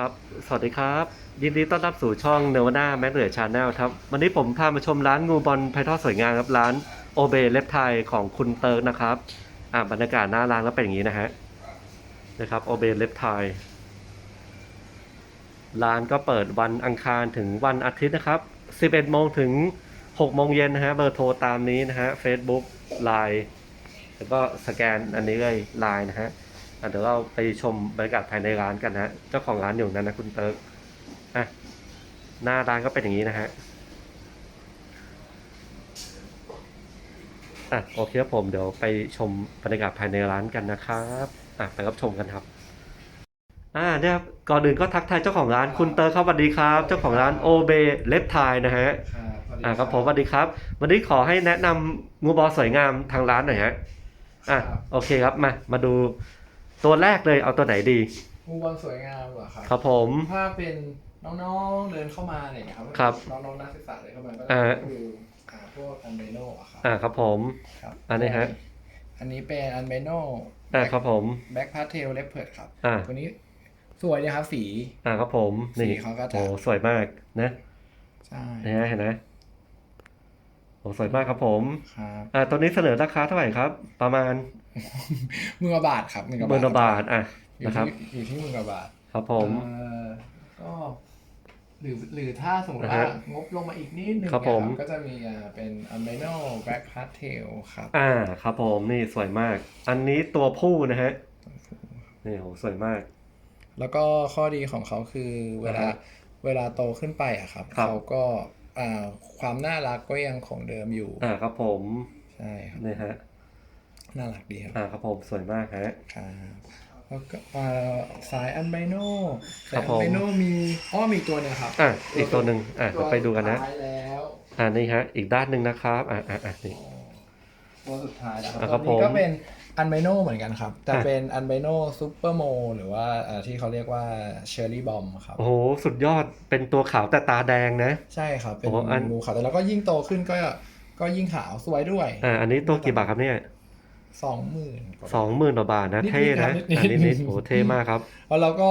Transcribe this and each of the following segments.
ครับ สวัสดีครับ ยินดีต้อนรับสู่ช่องเนวานาแมกเนอร์ชาแนลครับ วันนี้ผมพามาชมร้านงูบอลไพทอสวยงามครับ ร้านโอเบเล็บไทยของคุณเติร์กนะครับ อ่าบรรยากาศหน้าร้านก็เป็นอย่างนี้นะฮะ นะครับโอเบเล็บไทยร้านก็เปิดวันอังคารถึงวันอาทิตย์นะครับ 11โมงถึง6โมงเย็นนะฮะ เบอร์โทรตามนี้นะฮะ Facebook Line แล้วก็สแกนอันนี้เลยไลน์นะฮะ เดี๋ยวเราไปชมบรรยากาศภายในร้านกันนะฮะเจ้าของร้านอยู่นั้นนะคุณเติร์กอะหน้าร้านก็เป็นอย่างนี้นะฮะอะโอเคครับผมเดี๋ยวไปชมบรรยากาศภายในร้านกันนะครับอะไปรับชมกันครับ อ่าเนี่ยครับก่อนอื่นก็ทักทายเจ้าของร้านคุณเติร์กครับสวัสดีครับ เจ้าของร้านโอเบเล็บไทยนะฮะครับสวัสดีอ่าครับผมสวัสดีครับ วันนี้ขอให้แนะนำงูบอลสวยงามทางร้านหน่อยฮะอะครับโอเคครับมามาดู ตัวแรกเลยเอาตัวไหนดีงูบอลสวยงามเหรอครับ ครับผม ถ้าเป็นน้องๆเดินเข้ามาเนี่ยครับครับน้องๆนักศึกษาเดินเข้ามาก็อ่าจะดูอ่าพวกอันเบโน่อะครับอ่าครับผม ครับอันนี้ฮะ อันนี้เป็นอันเบโน่อ่าครับผม แบ็คพาเทลเลปเพิร์ดครับอ่า ตัวนี้สวยนะครับสี อ่าครับผม นี่สีเขาก็จะ โอ้สวยมากนะใช่เห็นไหมเห็นไหม โอ้สวยมากครับผมครับอ่าตัวนี้เสนอราคาเท่าไหร่ครับ ประมาณมือบาทครับมือกหมื่นกว่าบาทอะอยู่นะครับที่อยู่ที่มือกบาทครับผมเอ่อก็หรือหรือถ้าสมมติอ่าว่าฮะงบลงมาอีกนิดนึงครับผมเนี่ยก็จะมีอ่าเป็นอันเบโน่แบ็คพาเทลครับ อ่าครับผมนี่สวยมาก อันนี้ตัวผู้นะฮะนี่โหสวยมาก แล้วก็ข้อดีของเขาคือเวลาอ่าฮะเวลาโตขึ้นไปอะครับครับเขาก็อ่า ความน่ารักก็ยังคงเดิมอยู่อ่าครับผมใช่ครับนี่ฮะน่ารักดีครับอ่าครับผมสวยมากฮะครับแล้วก็อ่าสายอันไบโน่ครัสายบอัผมนไบโน่มีอ้อมีอีกตัวหนึงครับอะอีกตัวหนึ่งอะเดี๋ยวไปดูกันนะตัวสุท้ายแล้วอ่านี่ฮะ อีกด้านหนึ่งนะครับอ่าอ่าอ่านี่ตัวสุดท้ายแล้วคอะรับคตัรัวบผมนี้ก็เป็น อันไบโน่เหมือนกันครับ แต่อะเป็นอันไบโน่ซูเปอร์โมหรือว่าอ่าที่เขาเรียกว่าเชอร์รี่บอมครับ โอ้โห สุดยอดเป็นตัวขาวแต่ตาแดงนะ ใช่ครับ เป็นโอ้อันงูขาวแต่แล้วก็ยิ่งโตขึ้นก็ก็ยิ่งขาวสวยด้วยอ่าอันนี้ตัวกี่บาทครับเนี่ยสองหมื่นสองหมื่นกว่าบาทนะนิดๆเท่นะครับนิดๆอันนี้นิดโอ้โหเท่มากครับ แล้วเราก็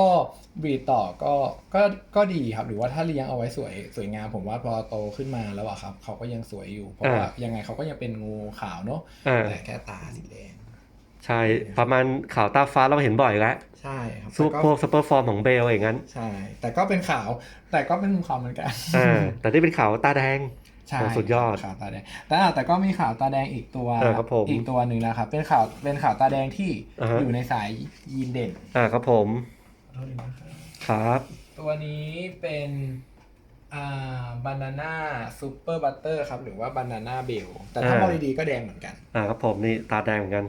บีดต่อก็ก็ก็ดีครับ หรือว่าถ้าเลี้ยงเอาไว้สวยสวยงามผมว่าพอโตขึ้นมาแล้วอะครับ เขาก็ยังสวยอยู่ เพราะว่าอ่ายังไงเขาก็ยังเป็นงูขาวเนาะอ่าแต่แค่ตาสีแดง ใช่ ประมาณขาวตาฟ้าเราเห็นบ่อยแล้วใช่ครับสู้แต่พวก็กซูเปอร์ฟอร์มของเบลอย่างนั้น ใช่ แต่ก็เป็นขาว แต่ก็เป็นงูขาวเหมือนกันอ่าแต่ที่เป็นขาวตาแดงใช่โอ้สุดยอดขาวตาแดงแต่อะแต่ก็มีขาวตาแดงอีกตัวเออครับผมอีกตัวหนึ่งนะครับเป็นขาวเป็นขาวตาแดงที่อ่าฮะอยู่ในสายยีนเด่นอ่าครับผมขอโทษนะครับครับ ตัวนี้เป็นอ่าบานาน่าซูเปอร์บัตเตอร์ครับ หรือว่าบานาน่าเบลแต่ถ้ามองดีๆก็แดงเหมือนกัน อ่าครับผมนี่ตาแดงเหมือนกัน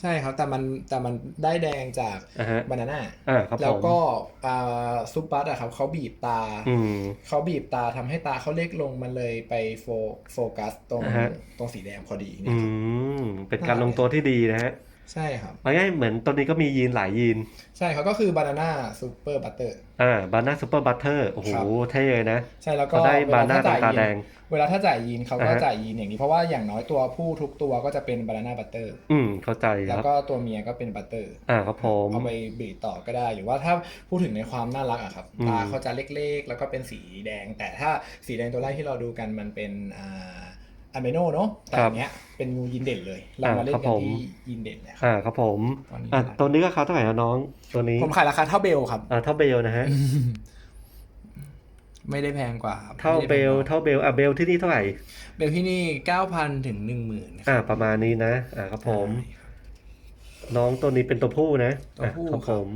ใช่ครับแต่มันแต่มันได้แดงจากอ่าฮะบานาน่าอ่าครับผมแล้วก็อ่าซูเปอร์อะครับเขาบีบตาอืมเขาบีบตาทำให้ตาเขาเล็กลงมันเลยไปโฟโฟกัสตรงอ่าฮะตรงสีแดงพอดีอืเนี่ยครับมเป็นการลงตัวที่ดีนะฮะ ใช่ครับเอาง่ายๆเหมือนตัวนี้ก็มียีนหลายยีน ใช่ครับก็คือบานาน่าซูเปอร์บัตเตอร์อ่าบานาซูเปอร์บัตเตอร์โอ้โหครับเท่เลยนะ ใช่แล้วก็ก็ได้เวบาลานาถ้าจ่ายตายีแดนงเวลาถ้าจ่ายยีนเขาก็อ่าฮะจ่ายยีนอย่างนี้ เพราะว่าอย่างน้อยตัวผู้ทุกตัวก็จะเป็นบานาน่าบัตเตอร์อืมเข้าใจคแล้วรับก็ตัวเมียก็เป็นบัตเตอร์อ่าครับผมเอาไปบีบต่อก็ได้หรือว่าถ้าพูดถึงในความน่ารักอะครับอืมตาเขาจะเล็กๆ แล้วก็เป็นสีแดง แต่ถ้าสีแดงตัวแรกที่เราดูกันมันเป็นอ่า อเมโนเนาะแต่อันเนี้ยเป็นงูยินเด่นเลย เรามาเล่นกันที่ยินเด่นเลยครับอ่าครับผมตอนนี้อ่าเท่าไหร่ตัวนี้ก็เขาเท่าไหร่นะน้อง ตัวนี้ ผมขายราคาเท่าเบลครับอ่าเท่าเบลนะฮะ ไม่ได้แพงกว่าครับเท่าไม่เบได้แพงลกว่าเท่าเบลอะเบลที่นี่เท่าไหร่ เบลที่นี่เก้าพันถึงหนึ่งหมื่นอ่าประมาณนี้นะ อ่าครับผม น้องตัวนี้เป็นตัวผู้นะตัวผู้อะครับครัผบม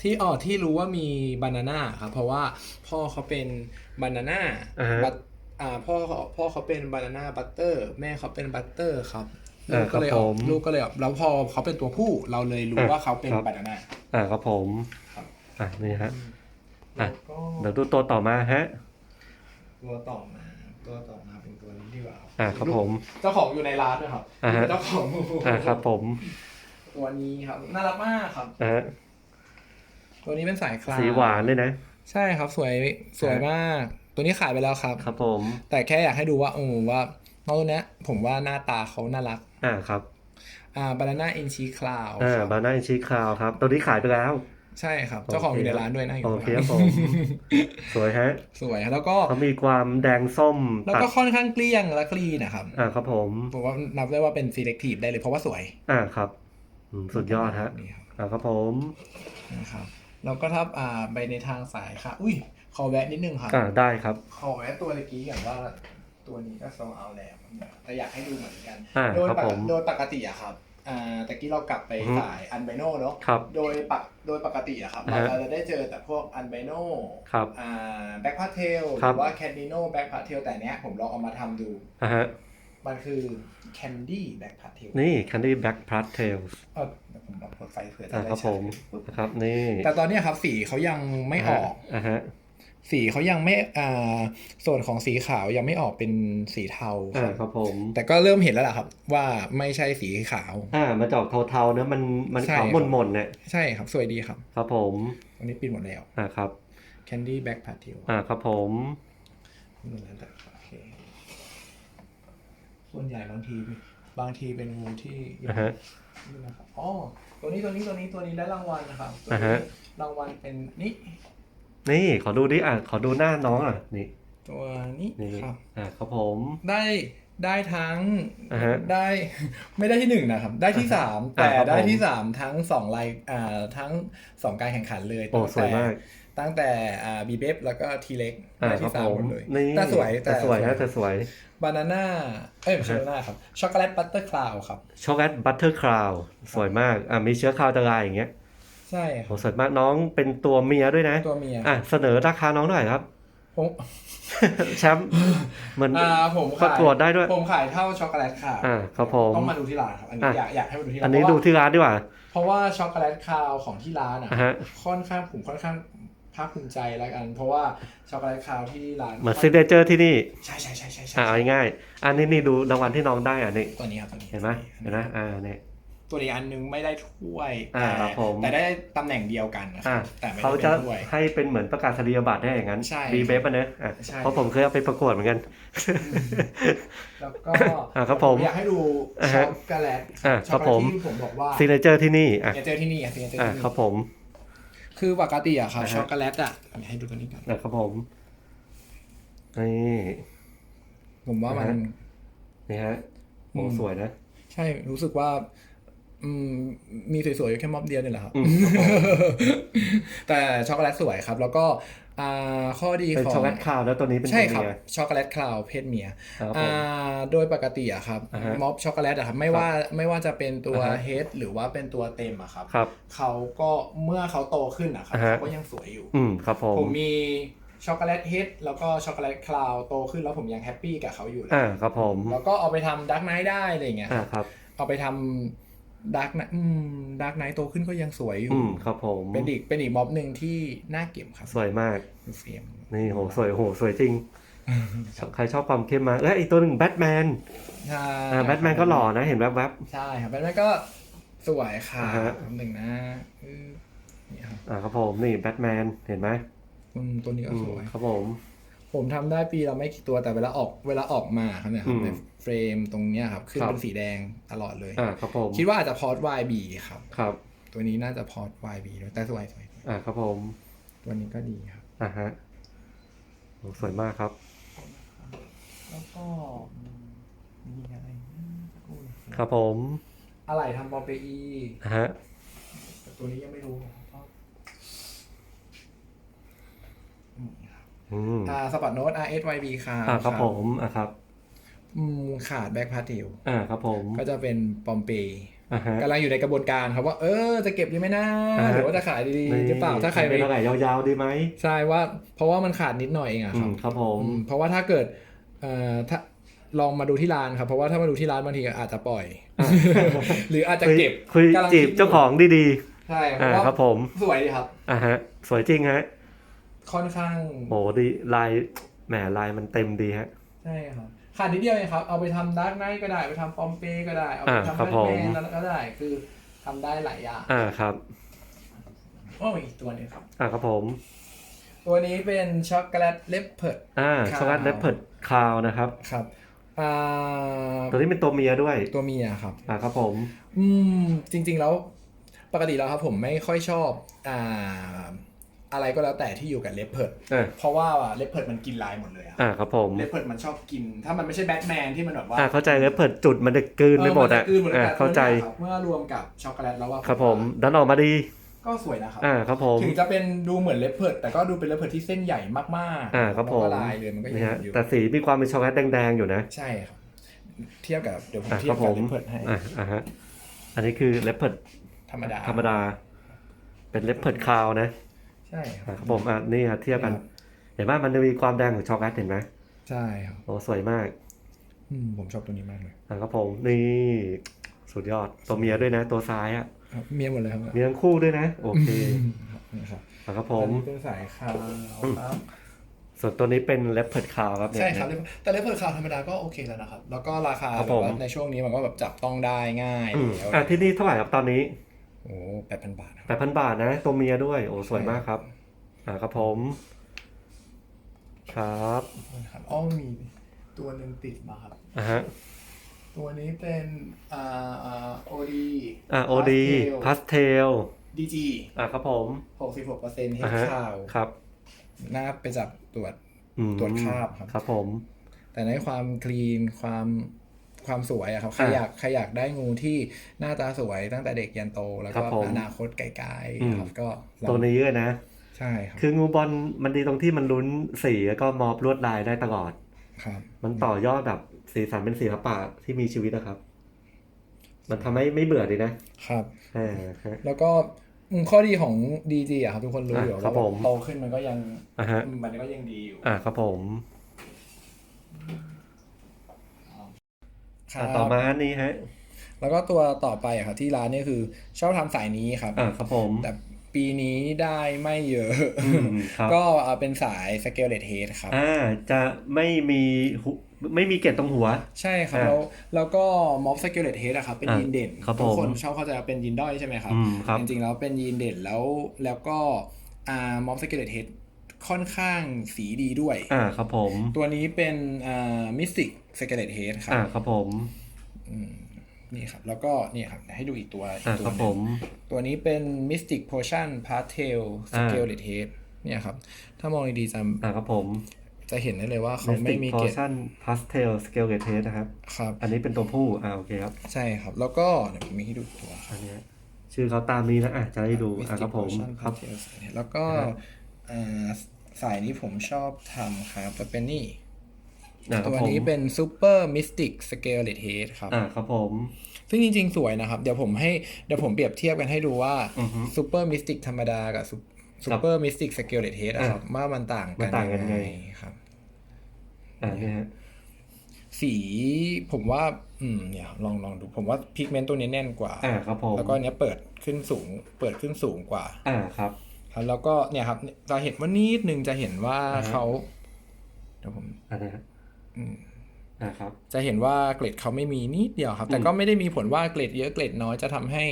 ที่อ๋อที่รู้ว่ามีบานาน่าครับ เพราะว่าพ่อเขาเป็นบานาน่า อ่าฮะบัตอ่าพ่อเขาพ่อเขาเป็นบานาน่าบัตเตอร์แม่เขาเป็นบัตเตอร์ครับลูอ่ากก็เลยออกครับผมลูกก็เลยออกแล้วพอเขาเป็นตัวผู้เราเลยรู้อะว่าเขาเป็นครับบานาน่าอ่าครับผมครับอะนี่ฮะอะแล้วก็เดี๋ยวดูตัวต่อมาฮะ ตัวต่อมาตัวต่อมาเป็นตัวนี้ดีกว่าอ่าครับผมเจ้าของอยู่ในร้านด้วยครับอ่าฮะเป็นเจ้าของอ่าครับ ผม ตัวนี้ครับน่ารักมากครับอ่าฮะตัวนี้เป็นสายคลาสีหวานเลยนะ ใช่ครับสวยสวยมาก ตัวนี้ขายไปแล้วครับ ครับผม แต่แค่อยากให้ดูว่าเออว่าน้องตัวเนี้ยผมว่าหน้าตาเขาน่ารัก อ่าครับ อ่าบานาน่าอินชีคลาวอ่าบานาอินชีคราวครับ ตัวนี้ขายไปแล้ว ใช่ครับ เจ้าของอยู่ในร้านด้วยนะอยู่โอข้างเคหคลัรับงผมสวยฮะ สวยครับแล้วก็เขามีความแดงส้ม แล้วตัดก็ค่อนข้างเกลี้ยงและคลีนนะครับ อ่าครับผมผมว่านับได้ว่าเป็น selective ได้เลยเพราะว่าสวย อ่าครับอืมสุดยอดฮะนี่ครับอ่าครับผมนะครับแล้วก็ถ้าอ่าไปในทางสายค่ะ อุ้ย ขอแวะนิดนึงครับอ่าได้ครับ ขอแวะตัวตะกี้อย่างว่าตัวนี้ก็โซเอาแล้วแต่อยากให้ดูเหมือนกันอ่าโดยครับปกผมโดยปกติอะครับอ่าตะกี้เรากลับไปอือฮึ สายอันไบโนเนาะครับ โดยปกโดยปกติอะครับอ่าเราฮะจะได้เจอแต่พวกอันไบโน ครับ อ่าแบ็คพาเทลหครัรืบอว่าแคนดิโนแบ็คพาเทลแต่เนี้ยผมลองเอามาทำดู อ่าฮะมันคือแคนดี้แบ็คพาเทลนี่ Candy Black Plus Tails เออเดี๋ยวผมลองเปิดไฟเผื่อจะอ่าได้ครับชัผดมปุ๊บนะครับนี่แต่ตอนเนี้ยครับสีเขายังไม่ออก อ่าฮะ สีเขายังไม่อ่าส่วนของสีขาวยังไม่ออกเป็นสีเทาคอ่ารับครับผม แต่ก็เริ่มเห็นแล้วล่ะครับ ว่าไม่ใช่สีขาว อ่ามันจะออกเทาๆเนอะมันมันใช่ ขาวครับมนๆเนี่ยใช่ครับสวยดีครับครับผมตรงนี้ปิดหมดแล้ว อ่าครับ Candy Back p a t i l อ่าครับผมนู่นนั่นแต่โอเคส่วนใหญ่บางที บางทีเป็นงูที่อ่าฮะ นี่นะครับอ๋อตัวนี้ตัวนี้ตัวนี้ตัวนี้ได้รางวัลนะครับตัวอ่านี้ฮะ รางวัลเป็นนี่ นี่ขอดูดิอะขอดูหน้าน้องอะนี่ ตัวนี้นี่ครับ อ่าครับผม ได้ได้ทั้งอ่าฮะได้ไม่ได้ที่หนึ่งนะครับ ได้ที่สามอ่าแต่ครับได้ผมที่สามทั้งสองรายอ่าทั้งสองการแข่งขันเลยโอ้สวยมาก ตั้งแต่อ่าบีเบฟแล้วก็ทีเล็กอ่าได้ครัที่บสามผหมมดเลยนี่แต่สวยแต่สวยนะแต่สวย บานาน่าเอ้ยไม่ใช่บานาน่าครับช็อกโกแลตบัตเตอร์คลาวครับ ช็อกโกแลตบัตเตอร์คราวสวยมาก อ่ามีเชื้อคาวตะลายอย่างเงี้ย ใช่คโอ้รับสวยมากน้องเป็นตัวเมียด้วยนะ ตัวเมียอะเสนอราคาน้องหน่อยครับ ผมแชมป์เหมือนอ่าผมประขายกวดได้ด้วย ผมขายเท่าช็อกโกแลตคาวอ่าครับผม ต้องมาดูที่ร้านครับ อันนี้อะ อยากอยากให้มาดูที่ร้านอันนี้เพดูราะว่าที่ร้านดีกว่า เพราะว่าช็อกโกแลตคาวของที่ร้านอะ อะฮะ ค่อนข้างผมค่อนข้างภาคภูมิใจแล้วกัน เพราะว่าช็อกโกแลตคาวที่ร้านเหมือนซิเดเจอร์ที่นี่ใช่ใช่ใช่ใช่ใช่อ่าเอาง่ายๆอันนี้นี่ดูรางวัลที่น้องได้อะนี่ตัวนี้ครับตัวนี้เห็นไหมเห็นไหมอ่าเนี่ย ตัวนี้อันนึงไม่ได้ถ้วยอ่าแต่ครับผมแต่ได้ตำแหน่งเดียวกันนะคอ่ารับแต่ไม่เขาได้จะเป็นถ้วยให้เป็นเหมือนประกาศนียบัตรได้อย่างนั้นใช่บีเบฟอะเนอะอะใช่เพราะผมเคยเอาไปประกวดเหมือนกัน แล้วก็อ่าครับผมอยากให้ดูอ่าช็ฮะอกโกแลตอ่าครับผมช็อกโกแลตที่ผมบอกว่าซิเดเจอร์ที่นี่อะอย่าเจอที่นี่อะอย่าเจออะที่นี่ครับผมคือปกติอะครับอ่าฮะช็อกโกแลตอะอยากให้ดูตัวนี้กันอะครับผมนี่ผมว่ามันอ่าฮะนี่ฮะโอ้อืมสวยนะ ใช่รู้สึกว่าอื มมีสวยๆอยู่แค่ม็อบเดียวนี่แหละครับอืมครับผมแต่ช็อกโกแลตสวยครับ แล้วก็อ่าข้อดีเป็นของช็อกโกแลตคาวแล้วตัวนี้เป็นใช่ตัวครับเมียช็อกโกแลตคลาวเพศเมียครับผอ่ามโดยปกติอะครับอ่าฮะม็อบช็อกโกแลตอะครับไม่ว่าไม่ว่าจะเป็นตัวอ่าฮะเฮดหรือว่าเป็นตัวเต็มอะครับครับเขาก็เมื่อเขาโตขึ้นอะครับอ่าฮะเขาก็ยังสวยอยู่อืมครับผมผมมีช็อกโกแลตเฮดแล้วก็ช็อกโกแลตคลาวโตขึ้นแล้วผมยังแฮปปี้กับเขาอยู่เลยอ่าครับผมแล้วก็เอาไปทำดักไนท์ได้อะไรอย่างเงี้ยอ่าครับเอาไปทำ ดักไนท์ดักไนท์โตขึ้นก็ยังสวยอยู่อืมครับผม เป็นอีกเป็นอีกม็อบหนึ่งที่น่าเก็บครับ สวยมากดูเฟรมนี่โหสวยโหสวยจริง ใครชอบความเข้มมากเอ้ยอีกตัวหนึ่งแบทแมนใช่อ่าแบทแมนก็หล่อนะเห็นแวบใช่ครับแบทแมนก็สวยค่ะอ่าฮะหนึ่งนะอืมนี่ครับๆอ่าครับผมนี่แบทแมนเห็นไหมอืมตัวนี้ก็อืสมวยครับผม ผมทำได้ปีละไม่กี่ตัวแต่เวลาออกเวลาออกมาครับเนี่ยครับอืมในเฟรมตรงเนี้ยครับขึ้นครับเป็นสีแดงตลอดเลยอ่าครับผมคิดว่าอาจจะพอร์ต YB ครับครับ ตัวนี้น่าจะพอร์ต YB ด้วยแต่สวยสวยสวยอ่าครับผม ตัวนี้ก็ดีครับอ่าฮะโหสวยมากครับ แล้วก็มีอะไรสักครู่นะครับผม อะไรทำบอมเปอีอ่าฮะแต่ตัวนี้ยังไม่รู้นะครับอืมครับ อืมอ่าสปอร์ตโน้ต RSYB ครับอ่าครับผมอ่าครับอืมขาดแบ็คพาร์ติลอ่าครับผม ก็จะเป็นปอมเปอ่าฮะกำลังอยู่ในกระบวนการครับว่าเออจะเก็บดีไหมนะอ่าฮะหรือว่าจะขายดีๆหรือเปล่าถ้าใครไปเป็นอะไรยาวๆดีไหมใช่ว่าเพราะว่ามันขาดนิดหน่อยเองอะอืครับมครับผมอืมเพราะว่าถ้าเกิดเอ่อถ้าลองมาดูที่ร้านครับเพราะว่าถ้ามาดูที่ร้านบางทีอาจจะปล่อย หรืออาจจะเก็บคุยกำลังจีบคิดยู่เจ้าของดีใช่ๆเพอ่าราะว่าครับผมสวยดีครับอ่าฮะสวยจริงฮะ ค่อนข้างโหดีลายแหมลายมันเต็มดีฮะ ใช่ครับขาดนิดเดียวเองครับ เอาไปทำดาร์กไนท์ก็ได้ ไปทำปอมเปก็ได้ เอาไปอ่าทำครับแบทผมแมนก็ได้ คือทำได้หลายอย่าง อ่าครับโอ้ยอีกตัวหนึงครับ อ่าครับผม ตัวนี้เป็นช็อกโกแลตเลปเพิร์ดอ่าคราวช็อกโกแลตเลปเพิร์ดคาวนะครับ ครับอ่าตัวนี้เป็นตัวเมียด้วย ตัวเมียครับ อ่าครับผม อืม จริง ๆ แล้ว ปกติแล้วครับผมไม่ค่อยชอบ อ่า อะไรก็แล้วแต่ที่อยู่กับเลปเพิร์ดอ่าเพราะว่าเลปเพิร์ดมันกินลายหมดเลยอะอ่าครับผมเลปเพิร์ดมันชอบกิน ถ้ามันไม่ใช่แบทแมนที่มันแบบว่าอ่าเข้าใจเลยเปิดจุดมันจะกลืนไปหมดอะเนจกลืนหมดเลยอ่าแต่เข้าใจตัวนี้ครับเมื่อรวมกับช็อกโกแลตแล้วว่าครับผมดันออกมาดี ก็สวยนะครับ อ่าครับผม ถึงจะเป็นดูเหมือนเลปเพิร์ดแต่ก็ดูเป็นเลปเพิร์ดที่เส้นใหญ่มากๆอ่าครับผม แล้วก็ลายเลยมันก็ยังนี่ฮะอยู่แต่สีมีความเป็นช็อกโกแลตแดงๆอยู่นะ ใช่ครับ เทียบกับเดี๋ยวผมอ่าเทีคยรับบกัผบมเลปเพิร์ดให้อ่าอ่าฮะอันนี้คือเลปเพิร์ดธรรมดาธรรมดา เป็นเลปเพิร์ดคาวนะใช่คอ่ารับ ครับผมอะนี่ฮะเทียบกัน ครับ เห็นไหมมันจะมีความแดงของช็อกโกแลตเห็นไหมใช่ครับโอ้สวยมากอืมผมชอบตัวนี้มากเลยอ่าครับผมนี่สุดยอดตัวเมียด้วยนะ ตัวซ้ายอะครับเมียหมดเลยครับมีทั้งคู่ด้วยนะ โอเคครับนี่ครับอ่าครับผม อันนี้เป็นสายขาวครับ ส่วนตัวนี้เป็นเลปเพิร์ดคาวครับเนี่ย ใช่ครับแต่เลเวอร์คาวธรรมดาก็โอเคแล้วนะครับ แล้วก็ราคาครับแบบว่าผมในช่วงนี้มันก็แบบจับต้องได้ง่ายอืมแล้วอะที่นี่เท่าไหร่ครับตอนนี้ โอ้แปดพันบาทครับแปดพันบาทนะ ตัวเมียด้วย โอ้สวยมากครับ อ่าครับผม ครับครับอ้อมีตัวหนึ่งติดมาครับอ่าฮะตัวนี้เป็นอ่าอ่าโอดีอ่าโอดีพาสเทลดีจีอ่าครับผมหกสิบหกเปอร์เซ็นต์เฮอ่าดฮะข้าวครับหน้าไปจับตรวจอืมตรวจคราบครับ ครับผม แต่ในความคลีนความ ความสวยอะครับใครอะอยากใครอยากได้งูที่หน้าตาสวยตั้งแต่เด็กยันโต แล้วครัก็บผมอนาคตไกลอืมๆครับก็ลองตัวนี้เลยนะ ใช่ครับ คืองูบอลมันดีตรงที่มันลุ้นสีแล้วก็มอบลวดลายได้ตลอดครับ มันต่อยอดแบบสีสันเป็นศิลปะที่มีชีวิตนะครับ มันทำให้ไม่เบื่อดีนะครับอ่าฮะแล้วก็อืมข้อดีของดีจีอะครับทุกคนรู้อยู่อะครับว่าผมโตขึ้นมันก็ยังอ่าฮะมันก็ยังดีอยู่อ่าครับผม ครัอ่าบต่อมาอันนี้ฮะ แล้วก็ตัวต่อไปอะครับที่ร้านนี่คือชอบทำสายนี้ครับ อ่าครับผม แต่ปีนี้ได้ไม่เยอะ อืมครับ ก็เอาเป็นสายสเกลเลตเฮดครับ อ่าจะไม่มีหุไม่มีเกล็ดตรงหัว ใช่ครับ อ่าแล้วแล้วก็ม็อบสเกลเลตเฮดอะครับเป็นอ่ายีนเด่นครับทุกคนผมชอบเข้าใจว่าเป็นยีนด้อยใช่ไหมครับ อืมครับจริงๆแล้วเป็นยีนเด่นแล้วแล้วก็อ่าม็อบสเกลเลตเฮด ค่อนข้างสีดีด้วย อ่าครับผม ตัวนี้เป็นอ่ามิสติกสเกเลตเฮดครัอ่าบครับผมอืมนี่ครับ แล้วก็นี่ครับ ให้ดูอีกตัวอีอ่ากตัวครับหผนึงมตัวนี้เป็น Mystic Potion Pastel อ่า Scalet Head เนี่ยครับ ถ้ามองดีๆจะอ่าครับผม จะเห็นได้เลยว่าเขาไม่ Mystic มีเกล็ด Potion Pastel Scale g a t e นะครับ ครับ อันนี้เป็นตัวผู้ อ่าโอเคครับ ใช่ครับ แล้วก็เดี๋ยวผมมีให้ดูอีกตัวครับอันเนี้ยชื่อเขาตามนี้นะอะจะให้ดูอ่า Mystic ครับผม Potion ครับ Pastel Scalet Head แล้วก็อ่าอ่า สายนี้ผมชอบทำครับจะเป็นนี่อ่าครับตัวผมนี้เป็น Super Mystic Scalet Head ครับอ่าครับผม ซึ่งจริง ๆ สวยนะครับ เดี๋ยวผมให้เดี๋ยวผมเปรียบเทียบกันให้ดูว่าอือฮึ Super Mystic ธรรมดากับซูเปอร์มิสติกสเกลเลตเฮดอะครับว่ามันต่างมักันนต่างกันไงครับอ่าเนี่ยฮะสีผมว่า อืมเนี่ยลองลองดู ผมว่าพิกเมนต์ตัวนี้แน่นกว่า อ่าครับผมแล้วก็เนี้ยเปิดขึ้นสูง เปิดขึ้นสูงกว่า อ่าครับครับ แล้วก็เนี่ยครับ จะเห็นว่านิดนึงจะเห็นว่าอ่าฮะเขาเดี๋ยวผมอันนี้ฮะอืมอ่าครับจะเห็นว่าเกรดเขาไม่มีนิดเดียวครับ แต่อืมก็ไม่ได้มีผลว่าเกรดเยอะเกรดน้อยจะทำให้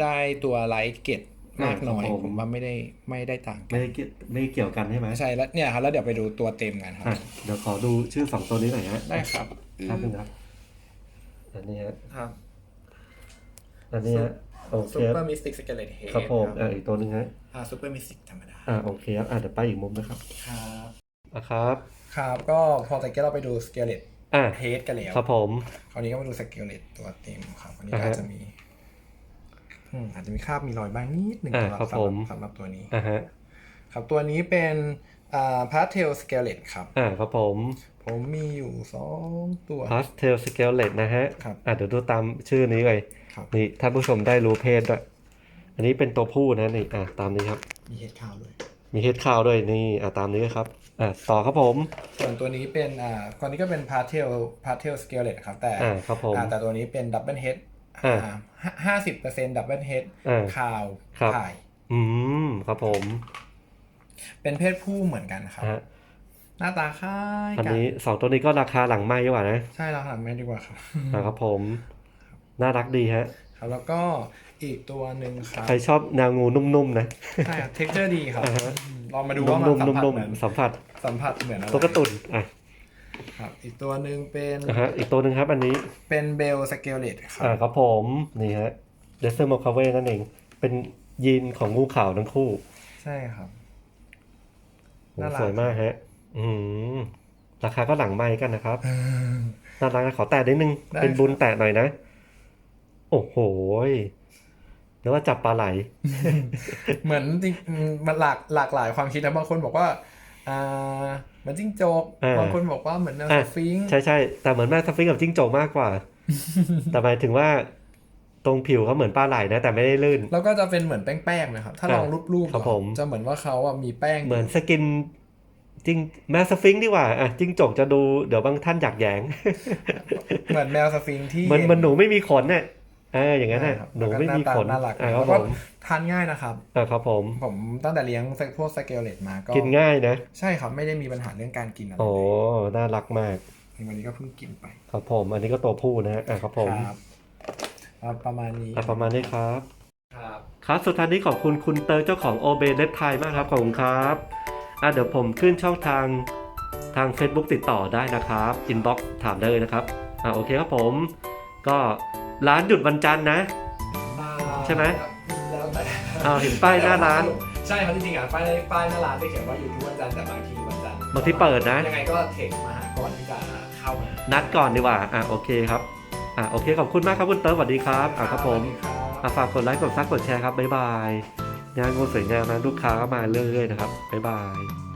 ได้ตัวไลท์เกรดมากน้อยอ่าครับผมผมว่าไม่ได้ไม่ได้ต่างกันไม่ได้เกี่ยวไม่ได้เกี่ยวกันใช่ไหมใช่แล้วเนี่ยครับแล้วเดี๋ยวไปดูตัวเต็มกันครับอะเดี๋ยวขอดูชื่อสองตัวนี้หน่อยฮะได้ครับครับนึงครับอันนี้ฮะครับอันนี้ฮะ โอเค ซูคเปอรับร์มิสติกสเกเลตเฮดครับผมอ่าอีกตัวหนึงฮะอ่าซูเปอร์มิสติกธรรมดาอ่าโอเคครับอ่าเดี๋ยวไปอีกมุมนะครับครับอะครับ ครับก็พอตะกี้เราไปดูสเกเลตอ่าเฮดกันแล้วครับผม คราวนี้ก็มาดูสเกเลตตัวเต็มครับวันนี้อ่าฮะอาจจะมีอืมอาจจะมีคราบมีรอยบ้างนิดหนึ่งอ่าสำหรับครับสำหผรับมสำหรับตัวนี้อ่าฮะ ครับตัวนี้เป็นอ่าพาสเทลสเกเลตครับ อ่าครับผม ผมมีอยู่สองตัว Pastel Skelet นะฮะ ครับอ่าเดี๋ยวดูตามชื่อนี้เลย ครับ นี่ท่านผู้ชมได้รู้เพศด้วย อันนี้เป็นตัวผู้นะนี่ อ่าตามนี้ครับ มีเฮดข้าวด้วย มีเฮดคาวด้วยนี่ อ่าตามนี้เลยครับ อ่าต่อครับผม ส่วนตัวนี้เป็นอ่าตัวนี้ก็เป็นพาสเทลพาสเทลสเกเลตครับ แต่อ่าครับผม อ่าแต่ตัวนี้เป็นดับเบิลเฮดอ่าห้าสิบเปอร์เซ็นต์ดับเบิลเฮดอ่าคาวครับ ถ่าย อืม ครับผม เป็นเพศผู้เหมือนกันครับฮะหน้าตาคล้ายอันกันนี้สองตัวนี้ก็ราคาหลังไม้ดีกว่านะ ใช่เราหลังแม่ดีกว่าครับอ่าครับผม น่ารักดีฮะครับแล้วก็อีกตัวหนึ่งครับ ใครชอบแนวงูนุ่มๆนะ ใช่ครับเท็กเจอร์ดีครับอ่าฮะลองมาดูว่ามันนุ่มสัมผัสๆเหมือนนุ่มๆสัมผัสสัมผัสเหมือนอะไรตัวการ์ตูนอะครับอีกตัวหนึ่งเป็นนะฮะอีกตัวหนึ่งครับอันนี้เป็นเบลสเกลเลตครัอ่าบครับผมนี่ฮะเดซเซอร์มอคาเวนั่นเอง เป็นยีนของงูขาวทั้งคู่ ใช่ครับโห น่ารัก สวยมากฮะ อืมราคาก็หลังไม้กันนะครับน่ารักนะขอแตะนิดนึง ได้เป็นบุญครับ แตะหน่อยนะ โอ้โหยนึกว่าจับปลาไหล เหมือนจริงมันหลากหลากหลายความคิดนะบางคนบอกว่าอ่าเหมือนจิ้งจกอ่าบางคนบอกว่าเหมือนแนวอะสฟิงค์ ใช่ใช่แต่เหมือนแม่สฟิงค์กับจิ้งจกมากกว่า แต่หมายถึงว่า ตรงผิวเขาเหมือนปลาไหลนะ แต่ไม่ได้ลื่น แล้วก็จะเป็นเหมือนแป้งๆนะครับ ถ้าอะลองรูปๆครับดูผมจะเหมือนว่าเขาอะมีแป้ง เหมือนสกินจิ้งแม่สฟิงค์ดีกว่าอะจิ้งจกจะดูเดี๋ยวบางท่านอยากแหยง เหมือนแมวสฟิงค์ที่เหมันเหมันหนูไม่มีขนเนี่ยเอออย่างนั้นน่ะใช่ครับหนูไม่มีขนแล้วก็หน้าตาน่ารักอะคแล้รับวผก็มทานง่ายนะครับอะครับผม ผมตั้งแต่เลี้ยงพวกสเกลเลตมาก็กินง่ายนะ ใช่ครับไม่ได้มีปัญหาเรื่องการกินอะไรโอ้เลยน่ารักมากวันนี้ก็เพิ่งกินไป ครับผม อันนี้ก็ตัวผู้นะฮะอะครับผม ครับครับประมาณนี้อะประมาณนี้ครับ ครับ ครับสุดท้ายนี้ขอบคุณคุณเตอร์เจ้าของโอเบเล็บไทยมากครับขอบคุณครับอะเดี๋ยวผมขึ้นช่องทางทาง Facebook ติดต่อได้นะครับอินบ็อกถามได้เลยนะครับอะโอเคครับผม ก็ร้านหยุดวันจันทร์นะใช่ไหม แล้วแต่อ้าวเห็นป้ายหน้าร้าน ใช่ครับจริงๆอะป้ายป้ายหน้าร้านจะเขียนว่าอยู่ทุกวันจันทร์แต่บางทีวันจันทร์บางทีเปิดนะ ยังไงก็เทคมาหาก่อนที่จะเข้ามานัดก่อนดีกว่าอะโอเคครับ อะโอเคขอบคุณมากครับคุณเตอร์สวัสดีครับอะครับผมสวัสดีครับอะฝากกดไลค์กดซับกดแชร์ครับบ๊ายบายงานงูสวยงามนะลูกค้าก็มาเรื่อยๆนะครับบ๊ายบาย